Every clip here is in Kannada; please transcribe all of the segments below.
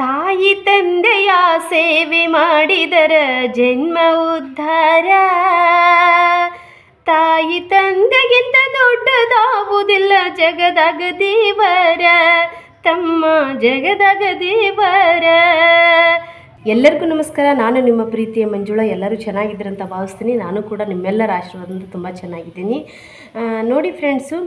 ತಾಯಿ ತಂದೆಯ ಸೇವೆ ಮಾಡಿದರ ಜನ್ಮ ಉದ್ಧಾರ. ತಾಯಿ ತಂದೆಗಿಂತ ದೊಡ್ಡದಾವುದಿಲ್ಲ ಜಗದಾಗ ದೇವರ, ತಮ್ಮ ಜಗದಾಗ ದೇವರ. ಎಲ್ಲರಿಗೂ ನಮಸ್ಕಾರ, ನಾನು ನಿಮ್ಮ ಪ್ರೀತಿಯ ಮಂಜುಳ, ಎಲ್ಲರೂ ಚೆನ್ನಾಗಿದ್ದೀರಂತ ಭಾವಿಸ್ತೀನಿ. ನಾನು ಕೂಡ ನಿಮ್ಮೆಲ್ಲರ ಆಶೀರ್ವಾದದಿಂದ ತುಂಬ ಚೆನ್ನಾಗಿದ್ದೀನಿ. ನೋಡಿ ಫ್ರೆಂಡ್ಸು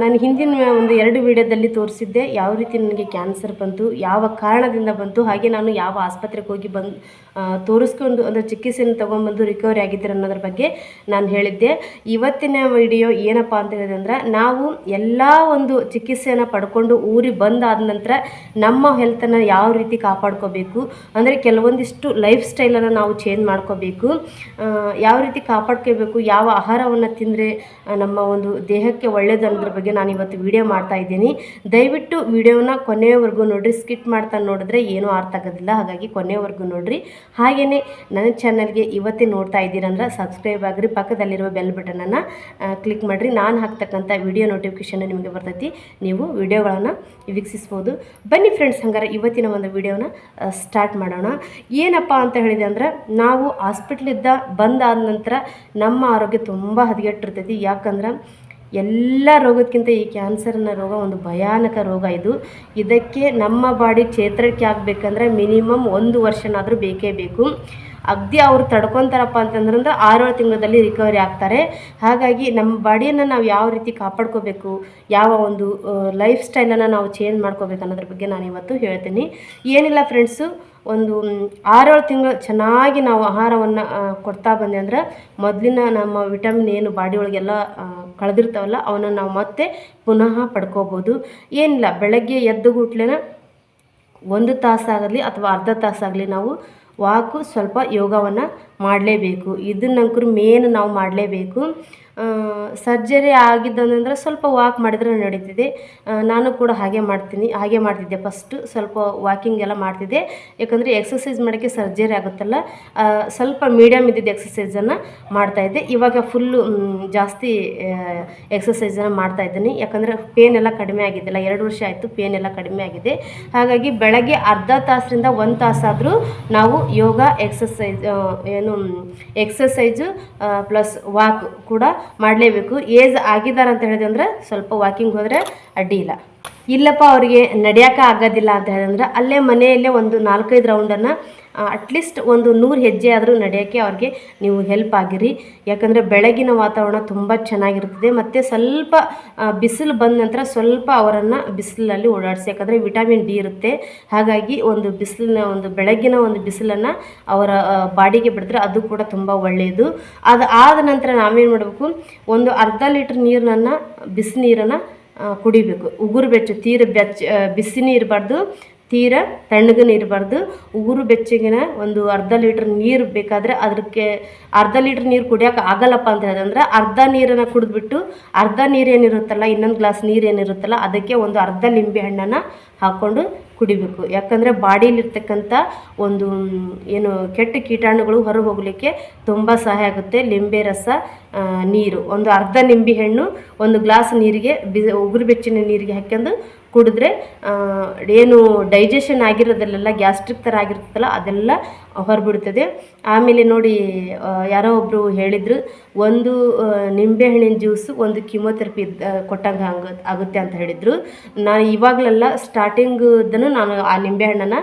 ನಾನು ಹಿಂದಿನ ಒಂದು ಎರಡು ವಿಡಿಯೋದಲ್ಲಿ ತೋರಿಸಿದ್ದೆ ಯಾವ ರೀತಿ ನನಗೆ ಕ್ಯಾನ್ಸರ್ ಬಂತು, ಯಾವ ಕಾರಣದಿಂದ ಬಂತು, ಹಾಗೆ ನಾನು ಯಾವ ಆಸ್ಪತ್ರೆಗೆ ಹೋಗಿ ಬಂದು ತೋರಿಸ್ಕೊಂಡು ಅಂದರೆ ಚಿಕಿತ್ಸೆಯನ್ನು ತೊಗೊಂಬಂದು ರಿಕವರಿ ಆಗಿದ್ದೀರ ಅನ್ನೋದ್ರ ಬಗ್ಗೆ ನಾನು ಹೇಳಿದ್ದೆ. ಇವತ್ತಿನ ವಿಡಿಯೋ ಏನಪ್ಪ ಅಂತ ಹೇಳಿದ್ರೆ ನಾವು ಎಲ್ಲ ಒಂದು ಚಿಕಿತ್ಸೆಯನ್ನು ಪಡ್ಕೊಂಡು ಊರಿಗೆ ಬಂದಾದ ನಂತರ ನಮ್ಮ ಹೆಲ್ತನ್ನು ಯಾವ ರೀತಿ ಕಾಪಾಡ್ಕೋಬೇಕು, ಅಂದರೆ ಕೆಲವೊಂದಿಷ್ಟು ಲೈಫ್ ಸ್ಟೈಲನ್ನು ನಾವು ಚೇಂಜ್ ಮಾಡ್ಕೋಬೇಕು ಯಾವ ರೀತಿ ಕಾಪಾಡ್ಕೋಬೇಕು, ಯಾವ ಆಹಾರವನ್ನು ತಿಂದರೆ ನಮ್ಮ ಒಂದು ದೇಹಕ್ಕೆ ಒಳ್ಳೆಯದು ಅನ್ನೋದ್ರ ಬಗ್ಗೆ ನಾನು ಇವತ್ತು ವಿಡಿಯೋ ಮಾಡ್ತಾ ಇದ್ದೀನಿ. ದಯವಿಟ್ಟು ವಿಡಿಯೋನ ಕೊನೆಯವರೆಗೂ ನೋಡಿರಿ ಸ್ಕಿಟ್ ಮಾಡ್ತಾ ನೋಡಿದ್ರೆ ಏನೂ ಅರ್ಥ ಆಗೋದಿಲ್ಲ. ಹಾಗಾಗಿ ಕೊನೆಯವರೆಗೂ ನೋಡಿರಿ. ಹಾಗೆಯೇ ನನ್ನ ಚಾನಲ್ಗೆ ಇವತ್ತೇ ನೋಡ್ತಾ ಇದ್ದೀರಂದ್ರೆ ಸಬ್ಸ್ಕ್ರೈಬ್ ಆಗಿರಿ, ಪಕ್ಕದಲ್ಲಿರುವ ಬೆಲ್ ಬಟನನ್ನು ಕ್ಲಿಕ್ ಮಾಡಿರಿ. ನಾನು ಹಾಕ್ತಕ್ಕಂಥ ವಿಡಿಯೋ ನೋಟಿಫಿಕೇಷನ್ ನಿಮಗೆ ಬರ್ತೈತಿ. ನೀವು ವಿಡಿಯೋಗಳನ್ನು ವೀಕ್ಷಿಸ್ಬೋದು. ಬನ್ನಿ ಫ್ರೆಂಡ್ಸ್ ಹಂಗಾರೆ ಇವತ್ತಿನ ಒಂದು ವಿಡಿಯೋನ ಸ್ಟಾರ್ಟ್ ಮಾಡೋಣ. ಏನಪ್ಪ ಅಂತ ಹೇಳಿದೆ ಅಂದ್ರೆ, ನಾವು ಹಾಸ್ಪಿಟ್ಲಿದ್ದ ಬಂದಾದ ನಂತರ ನಮ್ಮ ಆರೋಗ್ಯ ತುಂಬ ಹದಗೆಟ್ಟಿರ್ತೈತಿ. ಯಾಕಂದ್ರೆ ಎಲ್ಲ ರೋಗಕ್ಕಿಂತ ಈ ಕ್ಯಾನ್ಸರ್ನ ರೋಗ ಒಂದು ಭಯಾನಕ ರೋಗ ಇದು. ಇದಕ್ಕೆ ನಮ್ಮ ಬಾಡಿ ಚೇತರಿಕೆ ಆಗಬೇಕಂದ್ರೆ ಮಿನಿಮಮ್ ಒಂದು ವರ್ಷನಾದರೂ ಬೇಕೇ ಬೇಕು. ಅಗ್ದಿ ಅವ್ರು ತಡ್ಕೊತಾರಪ್ಪ ಅಂತಂದ್ರೆ ಆರೇಳು ತಿಂಗಳಲ್ಲಿ ರಿಕವರಿ ಆಗ್ತಾರೆ. ಹಾಗಾಗಿ ನಮ್ಮ ಬಾಡಿಯನ್ನು ನಾವು ಯಾವ ರೀತಿ ಕಾಪಾಡ್ಕೋಬೇಕು, ಯಾವ ಒಂದು ಲೈಫ್ ಸ್ಟೈಲನ್ನು ನಾವು ಚೇಂಜ್ ಮಾಡ್ಕೋಬೇಕು ಅನ್ನೋದ್ರ ಬಗ್ಗೆ ನಾನು ಇವತ್ತು ಹೇಳ್ತೀನಿ. ಏನಿಲ್ಲ ಫ್ರೆಂಡ್ಸು ಒಂದು ಆರೇಳು ತಿಂಗಳು ಚೆನ್ನಾಗಿ ನಾವು ಆಹಾರವನ್ನು ಕೊಡ್ತಾ ಬಂದೆ ಅಂದ್ರೆ ಮೊದಲಿನ ನಮ್ಮ ವಿಟಮಿನ್ ಏನು ಬಾಡಿ ಒಳಗೆಲ್ಲ ಕಳೆದಿರ್ತಾವಲ್ಲ ಅವನ್ನ ನಾವು ಮತ್ತೆ ಪುನಃ ಪಡ್ಕೋಬೋದು. ಏನಿಲ್ಲ, ಬೆಳಗ್ಗೆ ಎದ್ದು ಗುಟ್ಲೆನ ಒಂದು ತಾಸಾಗಲಿ ಅಥವಾ ಅರ್ಧ ತಾಸಾಗಲಿ ನಾವು ವಾಕು ಸ್ವಲ್ಪ ಯೋಗವನ್ನು ಮಾಡಲೇಬೇಕು. ಇದನ್ನಂಕರು ಮೇನ್ ನಾವು ಮಾಡಲೇಬೇಕು. ಸರ್ಜರಿ ಆಗಿದ್ದಂದ್ರೆ ಸ್ವಲ್ಪ ವಾಕ್ ಮಾಡಿದ್ರೆ ನಡೀತಿದೆ. ನಾನು ಕೂಡ ಹಾಗೆ ಮಾಡ್ತೀನಿ, ಹಾಗೆ ಮಾಡ್ತಿದ್ದೆ ಫಸ್ಟು ಸ್ವಲ್ಪ ವಾಕಿಂಗ್ ಎಲ್ಲ ಮಾಡ್ತಿದ್ದೆ. ಯಾಕಂದರೆ ಎಕ್ಸಸೈಸ್ ಮಾಡೋಕ್ಕೆ ಸರ್ಜರಿ ಆಗುತ್ತಲ್ಲ ಸ್ವಲ್ಪ ಮೀಡಿಯಮ್ ಇದ್ದಿದ್ದು ಎಕ್ಸಸೈಸನ್ನು ಮಾಡ್ತಾಯಿದ್ದೆ ಇವಾಗ ಫುಲ್ಲು ಜಾಸ್ತಿ ಎಕ್ಸಸೈಸನ್ನು ಮಾಡ್ತಾ ಇದ್ದೀನಿ. ಯಾಕಂದರೆ ಪೇನ್ ಎಲ್ಲ ಕಡಿಮೆ ಆಗಿದ್ದಿಲ್ಲ, ಎರಡು ವರ್ಷ ಆಯಿತು ಪೇನ್ ಎಲ್ಲ ಕಡಿಮೆ ಆಗಿದೆ. ಹಾಗಾಗಿ ಬೆಳಗ್ಗೆ ಅರ್ಧ ತಾಸರಿಂದ ಒಂದು ತಾಸಾದರೂ ನಾವು ಯೋಗ ಎಕ್ಸಸೈಸ್ ಏನು ಎಕ್ಸಸೈಜು ಪ್ಲಸ್ ವಾಕ್ ಕೂಡ ಮಾಡಲೇಬೇಕು. ಏಜ್ ಆಗಿದ್ದಾರೆ ಅಂತ ಹೇಳಿದೆ ಅಂದ್ರೆ ಸ್ವಲ್ಪ ವಾಕಿಂಗ್ ಹೋದರೆ ಅಡ್ಡಿ ಇಲ್ಲ. ಇಲ್ಲಪ್ಪ ಅವರಿಗೆ ನಡೆಯೋಕೆ ಆಗೋದಿಲ್ಲ ಅಂತ ಹೇಳಿದ್ರೆ ಅಲ್ಲೇ ಮನೆಯಲ್ಲೇ ಒಂದು ನಾಲ್ಕೈದು ರೌಂಡನ್ನು ಅಟ್ಲೀಸ್ಟ್ ಒಂದು ನೂರು ಹೆಜ್ಜೆ ಆದರೂ ನಡೆಯೋಕ್ಕೆ ಅವ್ರಿಗೆ ನೀವು ಹೆಲ್ಪ್ ಆಗಿರಿ. ಯಾಕಂದರೆ ಬೆಳಗಿನ ವಾತಾವರಣ ತುಂಬ ಚೆನ್ನಾಗಿರ್ತದೆ ಮತ್ತು ಸ್ವಲ್ಪ ಬಿಸಿಲು ಬಂದ ನಂತರ ಸ್ವಲ್ಪ ಅವರನ್ನು ಬಿಸಿಲಲ್ಲಿ ಓಡಾಡಿಸಿ. ಯಾಕಂದರೆ ವಿಟಮಿನ್ ಡಿ ಇರುತ್ತೆ. ಹಾಗಾಗಿ ಒಂದು ಬಿಸಿಲಿನ ಒಂದು ಬೆಳಗಿನ ಒಂದು ಬಿಸಿಲನ್ನು ಅವರ ಬಾಡಿಗೆ ಬಿಡಿದ್ರೆ ಅದು ಕೂಡ ತುಂಬ ಒಳ್ಳೆಯದು. ಅದು ಆದ ನಂತರ ನಾವೇನು ಮಾಡಬೇಕು? ಒಂದು ಅರ್ಧ ಲೀಟ್ರ್ ನೀರನ್ನು ಬಿಸಿ ನೀರನ್ನು ಆ, ಕುಡಿಬೇಕು. ಉಗುರು ಬೆಚ್ಚ, ತೀರ ಬೆಚ್ಚ ಬಿಸಿನೂ ಇರಬಾರ್ದು ತೀರ ತಣ್ಣಗನೇ ಇರಬಾರ್ದು ಉಗುರು ಬೆಚ್ಚಗಿನ ಒಂದು ಅರ್ಧ ಲೀಟ್ರ್ ನೀರು ಬೇಕಾದರೆ ಅದಕ್ಕೆ ಅರ್ಧ ಲೀಟ್ರ್ ನೀರು ಕುಡಿಯೋಕೆ ಆಗಲ್ಲಪ್ಪ ಅಂತ ಹೇಳಿದ್ರೆ ಅರ್ಧ ನೀರನ್ನು ಕುಡಿದ್ಬಿಟ್ಟು ಅರ್ಧ ನೀರೇನಿರುತ್ತಲ್ಲ ಇನ್ನೊಂದು ಗ್ಲಾಸ್ ನೀರೇನಿರುತ್ತಲ್ಲ ಅದಕ್ಕೆ ಒಂದು ಅರ್ಧ ಲಿಂಬೆ ಹಣ್ಣನ್ನು ಹಾಕ್ಕೊಂಡು ಕುಡಿಬೇಕು. ಯಾಕಂದರೆ ಬಾಡಿಲಿರ್ತಕ್ಕಂಥ ಒಂದು ಏನು ಕೆಟ್ಟ ಕೀಟಾಣುಗಳು ಹೊರ ಹೋಗಲಿಕ್ಕೆ ತುಂಬ ಸಹಾಯ ಆಗುತ್ತೆ. ಲಿಂಬೆ ರಸ ನೀರು. ಒಂದು ಅರ್ಧ ನಿಂಬೆ ಹಣ್ಣು ಒಂದು ಗ್ಲಾಸ್ ನೀರಿಗೆ ಬಿ ಉಗುರು ಬೆಚ್ಚಿನ ನೀರಿಗೆ ಹಾಕ್ಯಂಡು ಕುಡಿದ್ರೆ ಏನು ಡೈಜೆಷನ್ ಆಗಿರೋದಲ್ಲೆಲ್ಲ ಗ್ಯಾಸ್ಟ್ರಿಕ್ ಥರ ಆಗಿರ್ತದಲ್ಲ ಅದೆಲ್ಲ ಹೊರಬಿಡ್ತದೆ. ಆಮೇಲೆ ನೋಡಿ ಯಾರೋ ಒಬ್ಬರು ಹೇಳಿದರು, ಒಂದು ನಿಂಬೆಹಣ್ಣಿನ ಜ್ಯೂಸು ಒಂದು ಕಿಮೋಥೆರಪಿ ಕೊಟ್ಟಂಗೆ ಹಂಗೆ ಆಗುತ್ತೆ ಅಂತ ಹೇಳಿದರು. ನಾನು ಇವಾಗಲೆಲ್ಲ ಸ್ಟಾರ್ಟಿಂಗ್ದನು ನಾನು ಆ ನಿಂಬೆಹಣ್ಣನ್ನು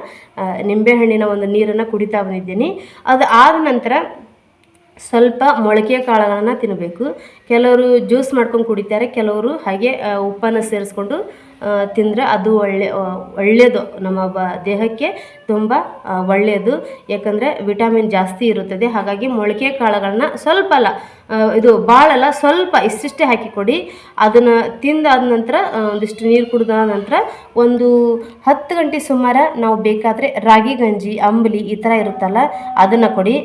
ನಿಂಬೆಹಣ್ಣಿನ ಒಂದು ನೀರನ್ನು ಕುಡಿತಾ ಬಂದಿದ್ದೀನಿ. ಅದು ಆದ ನಂತರ ಸ್ವಲ್ಪ ಮೊಳಕೆ ಕಾಳುಗಳನ್ನು ತಿನ್ನಬೇಕು ಕೆಲವರು ಜ್ಯೂಸ್ ಮಾಡ್ಕೊಂಡು ಕುಡಿತಾರೆ, ಕೆಲವರು ಹಾಗೆ ಉಪ್ಪನ್ನು ಸೇರಿಸ್ಕೊಂಡು ತಿಂದರೆ ಅದು ಒಳ್ಳೆ ಒಳ್ಳೆಯದು ನಮ್ಮ ಬ, ದೇಹಕ್ಕೆ ತುಂಬ ಒಳ್ಳೆಯದು ಯಾಕಂದರೆ ವಿಟಮಿನ್ ಜಾಸ್ತಿ ಇರುತ್ತದೆ. ಹಾಗಾಗಿ ಮೊಳಕೆ ಕಾಳುಗಳನ್ನ ಸ್ವಲ್ಪ ಅಲ್ಲ ಇದು ಭಾಳಲ್ಲ ಸ್ವಲ್ಪ ಇಷ್ಟಿಷ್ಟೇ ಹಾಕಿ ಕೊಡಿ ಅದನ್ನು ತಿಂದಾದ ನಂತರ ಒಂದಿಷ್ಟು ನೀರು ಕುಡಿದ ನಂತರ ಒಂದು ಹತ್ತು ಗಂಟೆ ಸುಮಾರು ನಾವು ಬೇಕಾದರೆ ರಾಗಿ, ಗಂಜಿ, ಅಂಬಲಿ ಈ ಥರ ಇರುತ್ತಲ್ಲ, ಅದನ್ನು ಕೊಡಿ.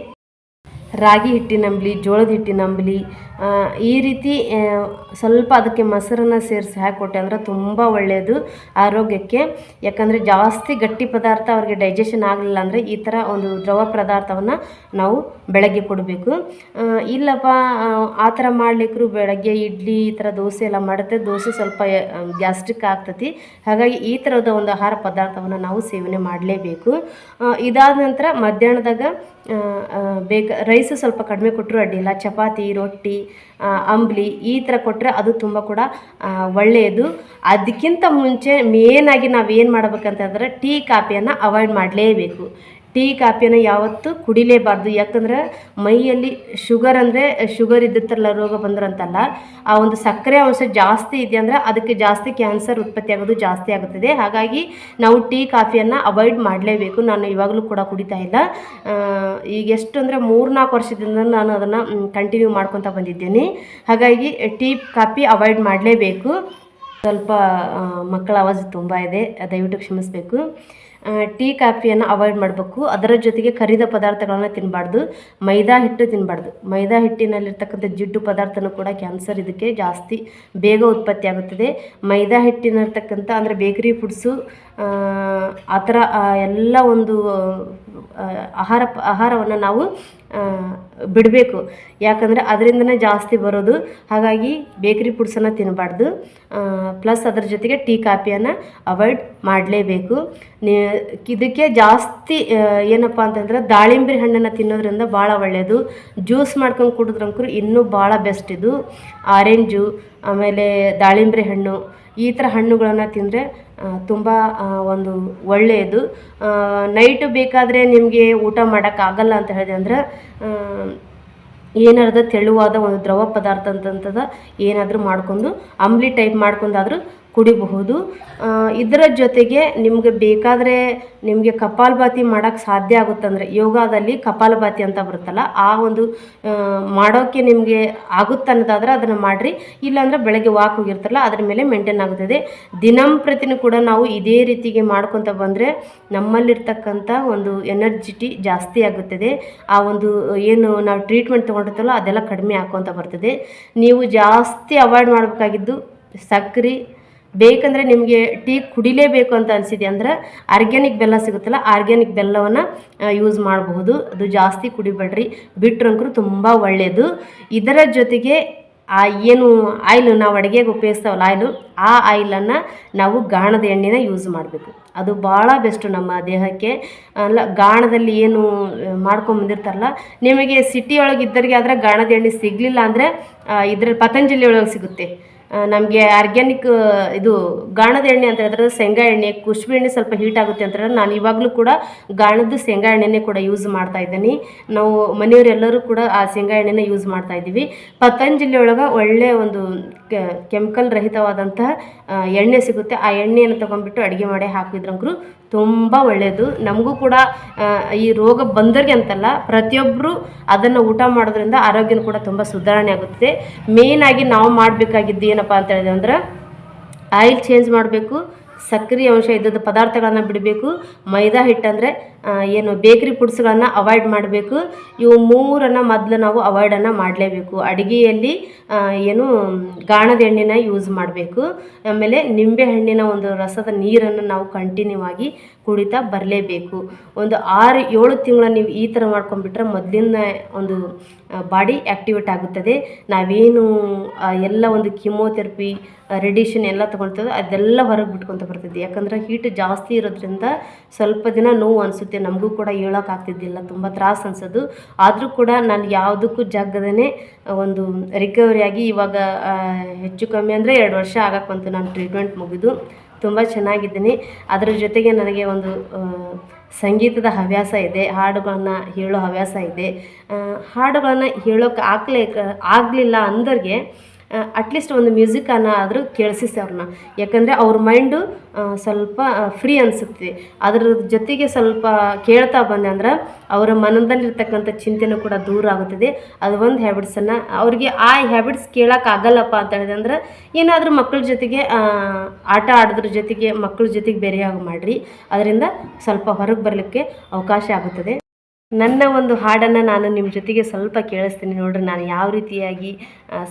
ರಾಗಿ ಹಿಟ್ಟಿನ ಅಂಬಲಿ, ಜೋಳದ ಹಿಟ್ಟಿನ ಅಂಬಲಿ ಈ ರೀತಿ ಸ್ವಲ್ಪ ಅದಕ್ಕೆ ಮೊಸರನ್ನ ಸೇರಿಸಿ ಹಾಕಿಕೊಟ್ಟೆ ಅಂದರೆ ತುಂಬ ಒಳ್ಳೆಯದು ಆರೋಗ್ಯಕ್ಕೆ. ಯಾಕಂದರೆ ಜಾಸ್ತಿ ಗಟ್ಟಿ ಪದಾರ್ಥ ಅವ್ರಿಗೆ ಡೈಜೆಷನ್ ಆಗಲಿಲ್ಲ ಅಂದರೆ ಈ ಥರ ಒಂದು ದ್ರವ ಪದಾರ್ಥವನ್ನು ನಾವು ಬೆಳಗ್ಗೆ ಕೊಡಬೇಕು. ಇಲ್ಲಪ್ಪ, ಆ ಥರ ಮಾಡಲಿಕ್ಕೂ ಬೆಳಗ್ಗೆ ಇಡ್ಲಿ, ಈ ಥರ ದೋಸೆ ಎಲ್ಲ ಮಾಡುತ್ತೆ. ದೋಸೆ ಸ್ವಲ್ಪ ಗ್ಯಾಸ್ಟ್ರಿಕ್ ಆಗ್ತತಿ. ಹಾಗಾಗಿ ಈ ಥರದ ಒಂದು ಆಹಾರ ಪದಾರ್ಥವನ್ನು ನಾವು ಸೇವನೆ ಮಾಡಲೇಬೇಕು. ಇದಾದ ನಂತರ ಮಧ್ಯಾಹ್ನದಾಗ ಬೇಕ ರೈಸು ಸ್ವಲ್ಪ ಕಡಿಮೆ ಕೊಟ್ಟರು ಅಡ್ಡಿಲ್ಲ ಚಪಾತಿ, ರೊಟ್ಟಿ ಅಂಬ್ಲಿ ಈ ಥರ ಕೊಟ್ಟರೆ ಅದು ತುಂಬ ಕೂಡ ಒಳ್ಳೆಯದು. ಅದಕ್ಕಿಂತ ಮುಂಚೆ ಮೇನಾಗಿ ನಾವು ಏನು ಮಾಡ್ಬೇಕಂತಂದರೆ ಟೀ, ಕಾಫಿಯನ್ನು ಅವಾಯ್ಡ್ ಮಾಡಲೇಬೇಕು. ಟೀ ಕಾಫಿಯನ್ನು ಯಾವತ್ತೂ ಕುಡಿಲೇಬಾರ್ದು. ಯಾಕಂದ್ರೆ ಮೈಯಲ್ಲಿ ಶುಗರ್ ಅಂದರೆ, ಶುಗರ್ ಇದ್ದಿರ್ತಲ್ಲ ರೋಗ ಬಂದ್ರಂತಲ್ಲ, ಆ ಒಂದು ಸಕ್ಕರೆ ಅಂಶ ಜಾಸ್ತಿ ಇದೆ ಅಂದರೆ ಅದಕ್ಕೆ ಜಾಸ್ತಿ ಕ್ಯಾನ್ಸರ್ ಉತ್ಪತ್ತಿ ಆಗೋದು ಜಾಸ್ತಿ ಆಗುತ್ತದೆ. ಹಾಗಾಗಿ ನಾವು ಟೀ ಕಾಫಿಯನ್ನು ಅವಾಯ್ಡ್ ಮಾಡಲೇಬೇಕು. ನಾನು ಇವಾಗಲೂ ಕೂಡ ಕುಡಿತಾ ಇಲ್ಲ. ಈಗ ಎಷ್ಟು ಅಂದರೆ ಮೂರ್ನಾಲ್ಕು ವರ್ಷದಿಂದ ನಾನು ಅದನ್ನು ಕಂಟಿನ್ಯೂ ಮಾಡ್ಕೊತ ಬಂದಿದ್ದೇನೆ. ಹಾಗಾಗಿ ಟೀ ಕಾಫಿ ಅವಾಯ್ಡ್ ಮಾಡಲೇಬೇಕು. ಸ್ವಲ್ಪ ಮಕ್ಕಳ ಆವಾಜ್ ತುಂಬ ಇದೆ. ದಯವಿಟ್ಟು ಕ್ಷಮಿಸಬೇಕು. ಟೀ, ಕಾಫಿಯನ್ನು ಅವಾಯ್ಡ್ ಮಾಡಬೇಕು. ಅದರ ಜೊತೆಗೆ ಕರಿದ ಪದಾರ್ಥಗಳನ್ನು ತಿನ್ನಬಾರ್ದು ಮೈದಾ ಹಿಟ್ಟು ತಿನ್ನಬಾರ್ದು ಮೈದಾ ಹಿಟ್ಟಿನಲ್ಲಿರ್ತಕ್ಕಂಥ ಜಿಡ್ಡು ಪದಾರ್ಥನೂ ಕೂಡ ಕ್ಯಾನ್ಸರ್ ಇದಕ್ಕೆ ಜಾಸ್ತಿ ಬೇಗ ಉತ್ಪತ್ತಿ ಆಗುತ್ತದೆ. ಮೈದಾ ಹಿಟ್ಟಿನಲ್ಲಿರ್ತಕ್ಕಂಥ ಅಂದರೆ ಬೇಕರಿ ಫುಡ್ಸು ಆ ಥರ ಎಲ್ಲ ಒಂದು ಆಹಾರ ಆಹಾರವನ್ನು ನಾವು ಬಿಡಬೇಕು. ಯಾಕಂದರೆ ಅದರಿಂದನೇ ಜಾಸ್ತಿ ಬರೋದು. ಹಾಗಾಗಿ ಬೇಕರಿ ಫುಡ್ಸನ್ನು ತಿನ್ನಬಾರ್ದು ಪ್ಲಸ್ ಅದರ ಜೊತೆಗೆ ಟೀ ಕಾಫಿಯನ್ನು ಅವಾಯ್ಡ್ ಮಾಡಲೇಬೇಕು. ಇದಕ್ಕೆ ಜಾಸ್ತಿ ಏನಪ್ಪ ಅಂತಂದ್ರೆ ದಾಳಿಂಬೆ ಹಣ್ಣನ್ನು ತಿನ್ನೋದ್ರಿಂದ ಭಾಳ ಒಳ್ಳೆಯದು ಜ್ಯೂಸ್ ಮಾಡ್ಕೊಂಡು ಕುಡಿದ್ರಂಕರು ಇನ್ನೂ ಭಾಳ ಬೆಸ್ಟ್ ಇದು. ಆರೆಂಜು, ಆಮೇಲೆ ದಾಳಿಂಬೆ ಹಣ್ಣು ಈ ಥರ ಹಣ್ಣುಗಳನ್ನು ತಿಂದರೆ ತುಂಬ ಒಂದು ಒಳ್ಳೆಯದು. ನೈಟು ಬೇಕಾದರೆ ನಿಮಗೆ ಊಟ ಮಾಡೋಕ್ಕಾಗಲ್ಲ ಅಂತ ಹೇಳಿದೆ ಅಂದರೆ ಏನಾರದ ತೆಳುವಾದ ಒಂದು ದ್ರವ ಪದಾರ್ಥ ಅಂತಂತದ ಏನಾದರೂ ಮಾಡ್ಕೊಂಡು, ಅಂಬ್ಲಿ ಟೈಪ್ ಮಾಡ್ಕೊಂಡಾದರೂ ಕುಡಿಬಹುದು. ಇದರ ಜೊತೆಗೆ ನಿಮಗೆ ಬೇಕಾದರೆ ನಿಮಗೆ ಕಪಾಲಭಾತಿ ಮಾಡೋಕ್ಕೆ ಸಾಧ್ಯ ಆಗುತ್ತಂದರೆ ಯೋಗದಲ್ಲಿ ಕಪಾಲಭಾತಿ ಅಂತ ಬರುತ್ತಲ್ಲ, ಆ ಒಂದು ಮಾಡೋಕ್ಕೆ ನಿಮಗೆ ಆಗುತ್ತೆ ಅನ್ನೋದಾದ್ರೆ ಅದನ್ನು ಮಾಡಿರಿ. ಇಲ್ಲಾಂದರೆ ಬೆಳಗ್ಗೆ ವಾಕ್ ಹೋಗಿರ್ತಲ್ಲ, ಅದ್ರ ಮೇಲೆ ಮೇಂಟೈನ್ ಆಗುತ್ತದೆ. ದಿನಂಪ್ರತಿನೂ ಕೂಡ ನಾವು ಇದೇ ರೀತಿಗೆ ಮಾಡ್ಕೊತ ಬಂದರೆ ನಮ್ಮಲ್ಲಿರ್ತಕ್ಕಂಥ ಒಂದು ಎನರ್ಜಿಟಿ ಜಾಸ್ತಿ ಆಗುತ್ತದೆ. ಆ ಒಂದು, ಏನು ನಾವು ಟ್ರೀಟ್ಮೆಂಟ್ ತೊಗೊಂಡಿರ್ತಲ್ಲ ಅದೆಲ್ಲ ಕಡಿಮೆ ಹಾಕೋಂತ ಬರ್ತದೆ. ನೀವು ಜಾಸ್ತಿ ಅವಾಯ್ಡ್ ಮಾಡಬೇಕಾಗಿದ್ದು ಸಕ್ರೆ ಬೇಕಂದರೆ ನಿಮಗೆ ಟೀ ಕುಡಿಲೇಬೇಕು ಅಂತ ಅನಿಸಿದೆ ಅಂದ್ರೆ ಆರ್ಗ್ಯಾನಿಕ್ ಬೆಲ್ಲ ಸಿಗುತ್ತಲ್ಲ, ಆರ್ಗ್ಯಾನಿಕ್ ಬೆಲ್ಲವನ್ನು ಯೂಸ್ ಮಾಡಬಹುದು. ಅದು ಜಾಸ್ತಿ ಕುಡಿಬೇಡ್ರಿ. ಬಿಟ್ರಂಕ್ರು ತುಂಬ ಒಳ್ಳೆಯದು ಇದರ ಜೊತೆಗೆ, ಆ, ಏನು ಆಯಿಲ್ ನಾವು ಅಡುಗೆಗೆ ಉಪಯೋಗಿಸ್ತಾವಲ್ಲ ಆಯಿಲು, ಆ ಆಯಿಲನ್ನು ನಾವು ಗಾಣದ ಎಣ್ಣೆನ ಯೂಸ್ ಮಾಡಬೇಕು. ಅದು ಭಾಳ ಬೆಸ್ಟು ನಮ್ಮ ದೇಹಕ್ಕೆ. ಅಲ್ಲ, ಗಾಣದಲ್ಲಿ ಏನು ಮಾಡ್ಕೊಂಬಂದಿರ್ತಾರಲ್ಲ ನಿಮಗೆ ಸಿಟಿಯೊಳಗೆ ಇದ್ದರಿಗೆ ಆದರೆ ಗಾಣದ ಎಣ್ಣೆ ಸಿಗಲಿಲ್ಲ ಅಂದರೆ ಇದರಲ್ಲಿ ಪತಂಜಲಿ ಒಳಗೆ ಸಿಗುತ್ತೆ. ನಮಗೆ ಆರ್ಗ್ಯಾನಿಕ್ ಇದು ಗಾಣದ ಎಣ್ಣೆ ಅಂತ ಹೇಳಿದ್ರೆ ಶೇಂಗಾ ಎಣ್ಣೆ ಕುಸುಬಿ ಎಣ್ಣೆ ಸ್ವಲ್ಪ ಹೀಟ್ ಆಗುತ್ತೆ ಅಂತ ಹೇಳಿದ್ರೆ ನಾನು ಇವಾಗಲೂ ಕೂಡ ಗಾಣದ ಶೇಂಗಾ ಎಣ್ಣೆನೇ ಕೂಡ ಯೂಸ್ ಮಾಡ್ತಾ ಇದ್ದೀನಿ. ನಾವು ಮನೆಯವರೆಲ್ಲರೂ ಕೂಡ ಆ ಶೇಂಗಾ ಎಣ್ಣೆನ ಯೂಸ್ ಮಾಡ್ತಾ ಇದ್ದೀವಿ. ಪತಂಜಲಿ ಒಳಗೆ ಒಳ್ಳೆಯ ಒಂದು ಕೆಮಿಕಲ್ ರಹಿತವಾದಂತಹ ಎಣ್ಣೆ ಸಿಗುತ್ತೆ. ಆ ಎಣ್ಣೆಯನ್ನು ತೊಗೊಂಡ್ಬಿಟ್ಟು ಅಡುಗೆ ಮಾಡಿ ಹಾಕಿದ್ರಂಕ್ರು ತುಂಬ ಒಳ್ಳೆಯದು ನಮಗೂ ಕೂಡ ಈ ರೋಗ ಬಂದರಿಗೆ ಅಂತಲ್ಲ ಪ್ರತಿಯೊಬ್ಬರು ಅದನ್ನು ಊಟ ಮಾಡೋದ್ರಿಂದ ಆರೋಗ್ಯನೂ ಕೂಡ ತುಂಬ ಸುಧಾರಣೆ ಆಗುತ್ತೆ. ಮೇಯ್ನಾಗಿ ನಾವು ಮಾಡಬೇಕಾಗಿದ್ದು ಏನಪ್ಪ ಅಂತ ಹೇಳಿದೆ ಅಂದ್ರೆ ಆಯಿಲ್ ಚೇಂಜ್ ಮಾಡಬೇಕು ಸಕ್ಕರೆ ಅಂಶ ಇದ್ದದ್ದು ಪದಾರ್ಥಗಳನ್ನು ಬಿಡಬೇಕು. ಮೈದಾ ಹಿಟ್ಟಂದರೆ ಏನು ಬೇಕ್ರಿ ಫುಡ್ಸ್ಗಳನ್ನು ಅವಾಯ್ಡ್ ಮಾಡಬೇಕು. ಇವು ಮೂರನ್ನು ಮೊದಲು ನಾವು ಅವಾಯ್ಡನ್ನು ಮಾಡಲೇಬೇಕು. ಅಡುಗೆಯಲ್ಲಿ ಏನು ಗಾಣದ ಎಣ್ಣೆನ ಯೂಸ್ ಮಾಡಬೇಕು. ಆಮೇಲೆ ನಿಂಬೆ ಹಣ್ಣಿನ ಒಂದು ರಸದ ನೀರನ್ನು ನಾವು ಕಂಟಿನ್ಯೂ ಆಗಿ ಕುಡಿತಾ ಬರಲೇಬೇಕು. ಒಂದು ಆರು, ಏಳು ತಿಂಗಳ ನೀವು ಈ ಥರ ಮಾಡ್ಕೊಂಡ್ಬಿಟ್ರೆ ಮೊದಲಿನ ಒಂದು ಬಾಡಿ ಆ್ಯಕ್ಟಿವೇಟ್ ಆಗುತ್ತದೆ. ನಾವೇನು ಎಲ್ಲ ಒಂದು ಕಿಮೋಥೆರಪಿ ರೆಡಿಷನ್ ಎಲ್ಲ ತೊಗೊಳ್ತದೆ ಅದೆಲ್ಲ ಹೊರಗೆ ಬಿಟ್ಕೊತ ಬರ್ತದೆ ಯಾಕಂದ್ರೆ ಹೀಟ್ ಜಾಸ್ತಿ ಇರೋದ್ರಿಂದ ಸ್ವಲ್ಪ ದಿನ ನೋವು ಅನಿಸುತ್ತೆ. ನಮಗೂ ಕೂಡ ಹೇಳೋಕ್ಕಾಗ್ತಿದ್ದಿಲ್ಲ ತುಂಬ ತ್ರಾಸ ಅನ್ಸೋದು. ಆದರೂ ಕೂಡ ನಾನು ಯಾವುದಕ್ಕೂ ಜಗ್ಗದೇ ಒಂದು ರಿಕವರಿ ಆಗಿ ಇವಾಗ ಹೆಚ್ಚು ಕಮ್ಮಿ ಅಂದರೆ ಎರಡು ವರ್ಷ ಆಗಕ್ಕೆ ಬಂತು ನಾನು ಟ್ರೀಟ್ಮೆಂಟ್ ಮುಗಿದು. ತುಂಬ ಚೆನ್ನಾಗಿದ್ದೀನಿ. ಅದರ ಜೊತೆಗೆ ನನಗೆ ಒಂದು ಸಂಗೀತದ ಹವ್ಯಾಸ ಇದೆ, ಹಾಡುಗಳನ್ನು ಹೇಳೋ ಹವ್ಯಾಸ ಇದೆ. ಹಾಡುಗಳನ್ನು ಹೇಳೋಕೆ ಆಗಲೇ, ಆಗಲಿಲ್ಲ ಅಂದವ್ರಿಗೆ ಅಟ್ಲೀಸ್ಟ್ ಒಂದು ಮ್ಯೂಸಿಕನ್ನು ಆದರೂ ಕೇಳಿಸಿ ಅವ್ರನ್ನ ಯಾಕಂದರೆ ಅವ್ರ ಮೈಂಡು ಸ್ವಲ್ಪ ಫ್ರೀ ಅನಿಸುತ್ತೆ. ಅದ್ರ ಜೊತೆಗೆ ಸ್ವಲ್ಪ ಕೇಳ್ತಾ ಬಂದೆ ಅಂದ್ರೆ ಅವರ ಮನದಲ್ಲಿರ್ತಕ್ಕಂಥ ಚಿಂತೆನೂ ಕೂಡ ದೂರ ಆಗುತ್ತದೆ. ಅದು ಒಂದು ಹ್ಯಾಬಿಟ್ಸನ್ನು ಅವ್ರಿಗೆ ಆ ಹ್ಯಾಬಿಟ್ಸ್ ಕೇಳೋಕ್ಕಾಗಲ್ಲಪ್ಪ ಅಂತ ಹೇಳಿದೆ ಅಂದ್ರೆ ಏನಾದರೂ ಮಕ್ಕಳ ಜೊತೆಗೆ ಆಟ ಆಡೋದ್ರ ಜೊತೆಗೆ ಮಕ್ಕಳ ಜೊತೆಗೆ ಬೇರೆಯಾಗಿ ಮಾಡಿರಿ. ಅದರಿಂದ ಸ್ವಲ್ಪ ಹೊರಗೆ ಬರಲಿಕ್ಕೆ ಅವಕಾಶ ಆಗುತ್ತದೆ. ನನ್ನ ಒಂದು ಹಾಡನ್ನು ನಾನು ನಿಮ್ಮ ಜೊತೆಗೆ ಸ್ವಲ್ಪ ಕೇಳಿಸ್ತೀನಿ ನೋಡ್ರಿ. ನಾನು ಯಾವ ರೀತಿಯಾಗಿ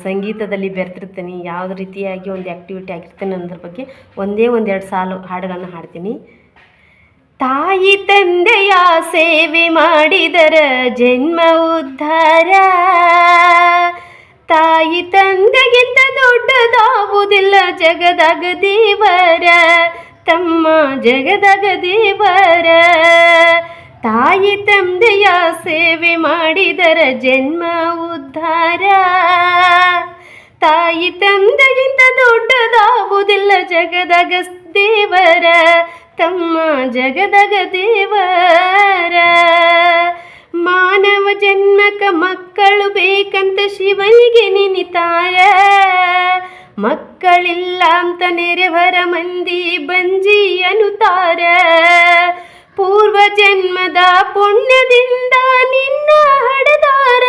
ಸಂಗೀತದಲ್ಲಿ ಬೆರ್ತಿರ್ತೀನಿ, ಯಾವ ರೀತಿಯಾಗಿ ಒಂದು ಆ್ಯಕ್ಟಿವಿಟಿ ಆಗಿರ್ತೇನೆ ಅನ್ನೋದ್ರ ಬಗ್ಗೆ ಒಂದೇ ಒಂದೆರಡು ಸಾಲು ಹಾಡುಗಳನ್ನು ಹಾಡ್ತೀನಿ. ತಾಯಿ ತಂದೆಯ ಸೇವೆ ಮಾಡಿದರ ಜನ್ಮ ಉದ್ಧಾರ. ತಾಯಿ ತಂದೆಗಿಂತ ದೊಡ್ಡದಾಗುವುದಿಲ್ಲ ಜಗದಾಗ ದೇವರ, ತಮ್ಮ ಜಗದಾಗ ದೇವರ. ತಾಯಿ ತಂದೆಯ ಸೇವೆ ಮಾಡಿದರ ಜನ್ಮ ಉದ್ಧಾರ. ತಾಯಿ ತಂದೆಯಿಂದ ದೊಡ್ಡದಾಗುವುದಿಲ್ಲ ಜಗದಗ ದೇವರ, ತಮ್ಮ ಜಗದಗ ದೇವರ. ಮಾನವ ಜನ್ಮಕ ಮಕ್ಕಳು ಬೇಕಂತ ಶಿವನಿಗೆ ನೆನಿತಾರ. ಮಕ್ಕಳಿಲ್ಲ ಅಂತ ನೆರೆಹೊರ ಮಂದಿ ಬಂಜಿ ಅನ್ನುತ್ತಾರ ಪೂರ್ವ ಜನ್ಮದ ಪುಣ್ಯದಿಂದ ನಿನ್ನ ಹಡದಾರ.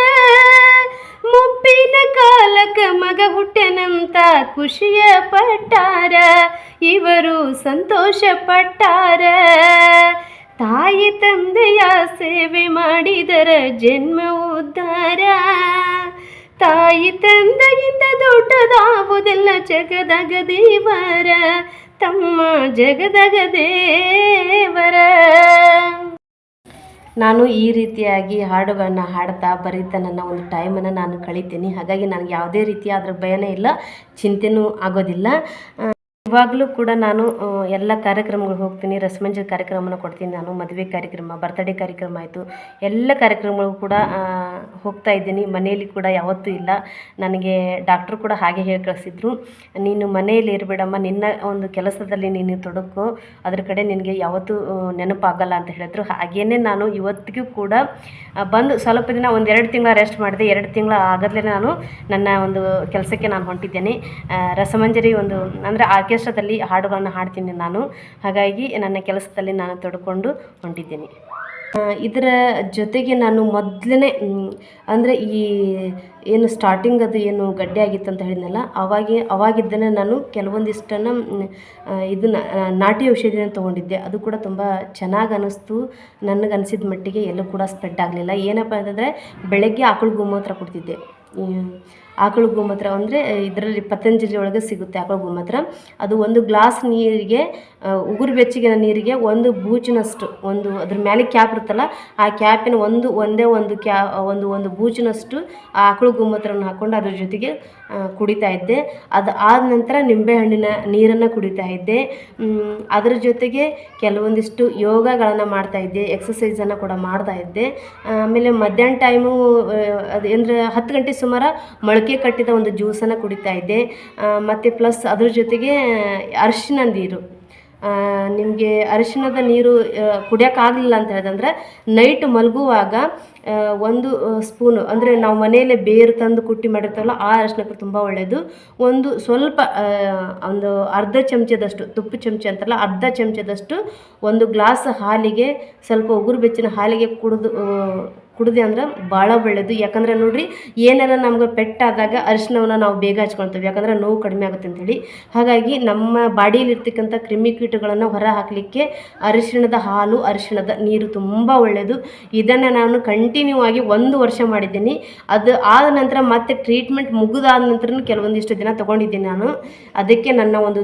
ಮುಪ್ಪಿನ ಕಾಲಕ ಮಗ ಹುಟ್ಟನಂತ ಖುಷಿಯ ಪಟ್ಟಾರ. ಇವರು ಸಂತೋಷ ಪಟ್ಟಾರ. ತಾಯಿ ತಂದೆಯ ಸೇವೆ ಮಾಡಿದರ ಜನ್ಮ ಉದ್ಧಾರ. ತಾಯಿ ತಂದೆಯಿಂದ ದೊಡ್ಡದಾವುದಿಲ್ಲ ಜಗದಗ ದೇವರ ತಮ್ಮ ಜಗದಗ ದೇವರ ನಾನು ಈ ರೀತಿಯಾಗಿ ಹಾಡುಗಳನ್ನು ಹಾಡ್ತಾ ಬರೀತಾ ನನ್ನ ಒಂದು ಟೈಮನ್ನು ನಾನು ಕಳಿತೀನಿ. ಹಾಗಾಗಿ ನನಗೆ ಯಾವುದೇ ರೀತಿಯ ಅದ್ರ ಭಯನೇ ಇಲ್ಲ, ಚಿಂತೆನೂ ಆಗೋದಿಲ್ಲ. ಇವಾಗಲೂ ಕೂಡ ನಾನು ಎಲ್ಲ ಕಾರ್ಯಕ್ರಮಗಳು ಹೋಗ್ತೀನಿ. ರಸಮಂಜರಿ ಕಾರ್ಯಕ್ರಮನ ಕೊಡ್ತೀನಿ ನಾನು. ಮದುವೆ ಕಾರ್ಯಕ್ರಮ ಬರ್ತಡೇ ಕಾರ್ಯಕ್ರಮ ಆಯಿತು. ಎಲ್ಲ ಕಾರ್ಯಕ್ರಮಗಳು ಕೂಡ ಹೋಗ್ತಾ ಇದ್ದೀನಿ. ಮನೆಯಲ್ಲಿ ಕೂಡ ಯಾವತ್ತೂ ಇಲ್ಲ. ನನಗೆ ಡಾಕ್ಟ್ರು ಕೂಡ ಹಾಗೆ ಹೇಳಿ ಕಳಿಸಿದ್ರು. ನೀನು ಮನೆಯಲ್ಲಿ ಇರಬೇಡಮ್ಮ. ನಿನ್ನ ಒಂದು ಕೆಲಸದಲ್ಲಿ ನೀನು ತೊಡಕು. ಅದ್ರ ಕಡೆ ನಿನಗೆ ಯಾವತ್ತೂ ನೆನಪಾಗಲ್ಲ ಅಂತ ಹೇಳಿದ್ರು. ಹಾಗೇನೆ ನಾನು ಇವತ್ತಿಗೂ ಕೂಡ ಬಂದು ಸ್ವಲ್ಪ ದಿನ ಒಂದು ಎರಡು ತಿಂಗಳ ರೆಸ್ಟ್ ಮಾಡಿದೆ. ಎರಡು ತಿಂಗಳ ಆಗಲೇ ನಾನು ನನ್ನ ಒಂದು ಕೆಲಸಕ್ಕೆ ನಾನು ಹೊಂಟಿದ್ದೇನೆ. ರಸಮಂಜರಿ ಒಂದು, ಅಂದರೆ ಆರ್ಕೆಸ್ಟ್ರಾದಲ್ಲಿ ಹಾಡುಗಳನ್ನು ಹಾಡ್ತೀನಿ ನಾನು. ಹಾಗಾಗಿ ನನ್ನ ಕೆಲಸದಲ್ಲಿ ನಾನು ತೊಡ್ಕೊಂಡು ಹೊಂಟಿದ್ದೀನಿ. ಇದರ ಜೊತೆಗೆ ನಾನು ಮೊದಲನೇ ಅಂದರೆ ಈ ಏನು ಸ್ಟಾರ್ಟಿಂಗ್ ಅದು ಏನು ಗಡ್ಡೆ ಆಗಿತ್ತು ಅಂತ ಹೇಳಿದ್ನಲ್ಲ, ಅವಾಗೆ ಅವಾಗಿದ್ದನೇ ನಾನು ಕೆಲವೊಂದಿಷ್ಟನ್ನು ಇದನ್ನ ನಾಟಿ ಔಷಧಿನ ತೊಗೊಂಡಿದ್ದೆ. ಅದು ಕೂಡ ತುಂಬ ಚೆನ್ನಾಗಿ ಅನ್ನಿಸ್ತು ನನಗೆ ಅನಿಸಿದ ಮಟ್ಟಿಗೆ ಎಲ್ಲೂ ಕೂಡ ಸ್ಪ್ರೆಡ್ ಆಗಲಿಲ್ಲ. ಏನಪ್ಪ ಅಂತಂದರೆ, ಬೆಳಗ್ಗೆ ಆಕಳು ಗೋಮೂತ್ರ ಕೊಡ್ತಿದ್ದೆ. ಆಕಳು ಗೋಮೂತ್ರ ಅಂದರೆ ಇದರಲ್ಲಿ ಪತಂಜಲಿ ಒಳಗೆ ಸಿಗುತ್ತೆ ಆಕಳು ಗೋಮೂತ್ರ. ಅದು ಒಂದು ಗ್ಲಾಸ್ ನೀರಿಗೆ ಉಗುರು ಬೆಚ್ಚಗಿನ ನೀರಿಗೆ ಒಂದು ಬೂಚಿನಷ್ಟು, ಒಂದು ಅದ್ರ ಮೇಲೆ ಕ್ಯಾಪ್ ಇರುತ್ತಲ್ಲ, ಆ ಕ್ಯಾಪಿನ ಒಂದು, ಒಂದೇ ಒಂದು ಕ್ಯಾ, ಒಂದು ಒಂದು ಬೂಚಿನಷ್ಟು ಆಕಳು ಗೋಮೂತ್ರವನ್ನು ಹಾಕ್ಕೊಂಡು ಅದ್ರ ಜೊತೆಗೆ ಕುಡಿತಾ ಇದ್ದೆ. ಅದು ಆದ ನಂತರ ನಿಂಬೆಹಣ್ಣಿನ ನೀರನ್ನು ಕುಡಿತಾ ಇದ್ದೆ. ಅದರ ಜೊತೆಗೆ ಕೆಲವೊಂದಿಷ್ಟು ಯೋಗಗಳನ್ನು ಮಾಡ್ತಾ ಇದ್ದೆ. ಎಕ್ಸಸೈಸನ್ನು ಕೂಡ ಮಾಡ್ತಾ ಇದ್ದೆ. ಆಮೇಲೆ ಮಧ್ಯಾಹ್ನ ಟೈಮು ಅದು ಅಂದರೆ ಹತ್ತು ಗಂಟೆ ಸುಮಾರು ಮೊಳಕೆ ಕಟ್ಟಿದ ಒಂದು ಜ್ಯೂಸನ್ನು ಕುಡಿತಾ ಇದ್ದೆ. ಮತ್ತು ಪ್ಲಸ್ ಅದ್ರ ಜೊತೆಗೆ ಅರಿಶಿನ ನೀರು. ನಿಮಗೆ ಅರಿಶಿಣದ ನೀರು ಕುಡಿಯೋಕ್ಕಾಗಲಿಲ್ಲ ಅಂತ ಹೇಳಿದಂದ್ರೆ ನೈಟ್ ಮಲಗುವಾಗ ಒಂದು ಸ್ಪೂನು ಅಂದರೆ ನಾವು ಮನೆಯಲ್ಲೇ ಬೇರು ತಂದು ಕುಟ್ಟಿ ಮಾಡಿರ್ತಲ್ಲ ಆ ಅರಿಶಿನ ತುಂಬ ಒಳ್ಳೆಯದು ಒಂದು ಸ್ವಲ್ಪ ಒಂದು ಅರ್ಧ ಚಮಚದಷ್ಟು, ತುಪ್ಪ ಚಮಚ ಅಂತಾರಲ್ಲ, ಅರ್ಧ ಚಮಚದಷ್ಟು ಒಂದು ಗ್ಲಾಸ್ ಹಾಲಿಗೆ, ಸ್ವಲ್ಪ ಉಗುರು ಬೆಚ್ಚಿನ ಹಾಲಿಗೆ ಕುಡಿದು ಕುಡಿದೆ ಅಂದ್ರೆ ಭಾಳ ಒಳ್ಳೆಯದು ಯಾಕಂದರೆ ನೋಡ್ರಿ, ಏನಾರ ನಮ್ಗೆ ಪೆಟ್ಟಾದಾಗ ಅರಿಶಿನವನ್ನು ನಾವು ಬೇಗ ಹಚ್ಕೊಳ್ತೀವಿ. ಯಾಕಂದರೆ ನೋವು ಕಡಿಮೆ ಆಗುತ್ತೆ ಅಂತೇಳಿ. ಹಾಗಾಗಿ ನಮ್ಮ ಬಾಡಿಯಲ್ಲಿರ್ತಕ್ಕಂಥ ಕ್ರಿಮಿಕೀಟಗಳನ್ನು ಹೊರ ಹಾಕಲಿಕ್ಕೆ ಅರಿಶಿಣದ ಹಾಲು, ಅರಿಶಿಣದ ನೀರು ತುಂಬ ಒಳ್ಳೆಯದು ಇದನ್ನು ನಾನು ಕಂಟಿನ್ಯೂ ಆಗಿ ಒಂದು ವರ್ಷ ಮಾಡಿದ್ದೀನಿ. ಅದು ಆದ ನಂತರ ಮತ್ತೆ ಟ್ರೀಟ್ಮೆಂಟ್ ಮುಗಿದಾದ ನಂತರ ಕೆಲವೊಂದಿಷ್ಟು ದಿನ ತೊಗೊಂಡಿದ್ದೀನಿ ನಾನು. ಅದಕ್ಕೆ ನನ್ನ ಒಂದು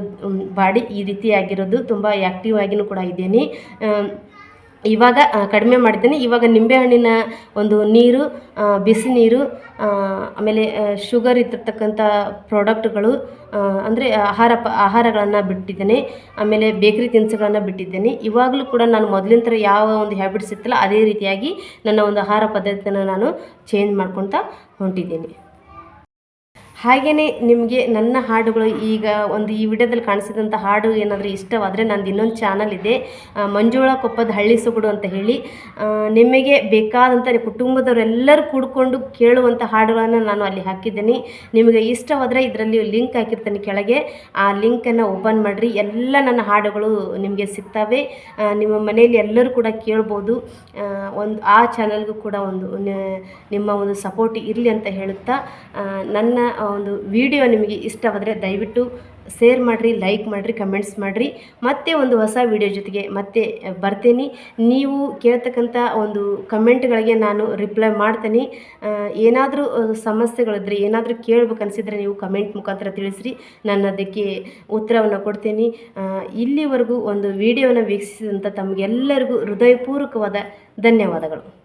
ಬಾಡಿ ಈ ರೀತಿಯಾಗಿರೋದು ತುಂಬ ಆ್ಯಕ್ಟಿವ್ ಆಗಿನೂ ಕೂಡ ಇದ್ದೀನಿ. ಇವಾಗ ಕಡಿಮೆ ಮಾಡಿದ್ದೇನೆ. ಇವಾಗ ನಿಂಬೆಹಣ್ಣಿನ ಒಂದು ನೀರು ಬಿಸಿ ನೀರು ಆಮೇಲೆ ಶುಗರ್ ಇದ್ದಿರ್ತಕ್ಕಂಥ ಪ್ರಾಡಕ್ಟ್ಗಳು ಅಂದರೆ ಆಹಾರ ಪ, ಆಹಾರಗಳನ್ನು ಬಿಟ್ಟಿದ್ದೇನೆ. ಆಮೇಲೆ ಬೇಕ್ರಿ ತಿನಿಸುಗಳನ್ನು ಬಿಟ್ಟಿದ್ದೇನೆ. ಇವಾಗಲೂ ಕೂಡ ನಾನು ಮೊದಲಿನ ಥರ ಯಾವ ಒಂದು ಹ್ಯಾಬಿಟ್ಸ್ ಇತ್ತಲ್ಲ, ಅದೇ ರೀತಿಯಾಗಿ ನನ್ನ ಒಂದು ಆಹಾರ ಪದ್ಧತಿಯನ್ನು ನಾನು ಚೇಂಜ್ ಮಾಡ್ಕೊತಾ ಹೊಂಟಿದ್ದೀನಿ. ಹಾಗೆಯೇ ನಿಮಗೆ ನನ್ನ ಹಾಡುಗಳು ಈಗ ಒಂದು ಈ ವಿಡಿಯೋದಲ್ಲಿ ಕಾಣಿಸಿದಂಥ ಹಾಡು ಏನಾದರೂ ಇಷ್ಟವಾದರೆ ನಂದು ಇನ್ನೊಂದು ಚಾನಲ್ ಇದೆ. ಮಂಜುಳ ಕೊಪ್ಪದ ಹಳ್ಳಿ ಸೊಗಡು ಅಂತ ಹೇಳಿ. ನಿಮಗೆ ಬೇಕಾದಂಥ ಕುಟುಂಬದವರೆಲ್ಲರೂ ಕೂಡ್ಕೊಂಡು ಕೇಳುವಂಥ ಹಾಡುಗಳನ್ನು ನಾನು ಅಲ್ಲಿ ಹಾಕಿದ್ದೀನಿ. ನಿಮಗೆ ಇಷ್ಟವಾದರೆ ಇದರಲ್ಲಿ ಲಿಂಕ್ ಹಾಕಿರ್ತೀನಿ ಕೆಳಗೆ. ಆ ಲಿಂಕನ್ನು ಓಪನ್ ಮಾಡಿರಿ. ಎಲ್ಲ ನನ್ನ ಹಾಡುಗಳು ನಿಮಗೆ ಸಿಗ್ತವೆ. ನಿಮ್ಮ ಮನೆಯಲ್ಲಿ ಎಲ್ಲರೂ ಕೂಡ ಕೇಳ್ಬೋದು. ಒಂದು, ಆ ಚಾನಲ್ಗೂ ಕೂಡ ಒಂದು ನಿಮ್ಮ ಒಂದು ಸಪೋರ್ಟ್ ಇರಲಿ ಅಂತ ಹೇಳುತ್ತಾ ನನ್ನ ಒಂದು ವಿಡಿಯೋ ನಿಮಗೆ ಇಷ್ಟವಾದರೆ ದಯವಿಟ್ಟು ಶೇರ್ ಮಾಡಿರಿ, ಲೈಕ್ ಮಾಡಿರಿ, ಕಮೆಂಟ್ಸ್ ಮಾಡಿರಿ. ಮತ್ತೆ ಒಂದು ಹೊಸ ವಿಡಿಯೋ ಜೊತೆಗೆ ಮತ್ತೆ ಬರ್ತೀನಿ. ನೀವು ಕೇಳ್ತಕ್ಕಂಥ ಒಂದು ಕಮೆಂಟ್ಗಳಿಗೆ ನಾನು ರಿಪ್ಲೈ ಮಾಡ್ತೀನಿ. ಏನಾದರೂ ಸಮಸ್ಯೆಗಳಿದ್ರೆ, ಏನಾದರೂ ಕೇಳಬೇಕನ್ಸಿದ್ರೆ ನೀವು ಕಮೆಂಟ್ ಮುಖಾಂತರ ತಿಳಿಸ್ರಿ. ನಾನು ಅದಕ್ಕೆ ಉತ್ತರವನ್ನು ಕೊಡ್ತೀನಿ. ಇಲ್ಲಿವರೆಗೂ ಒಂದು ವಿಡಿಯೋನ ವೀಕ್ಷಿಸಿದಂಥ ತಮಗೆಲ್ಲರಿಗೂ ಹೃದಯಪೂರ್ವಕವಾದ ಧನ್ಯವಾದಗಳು.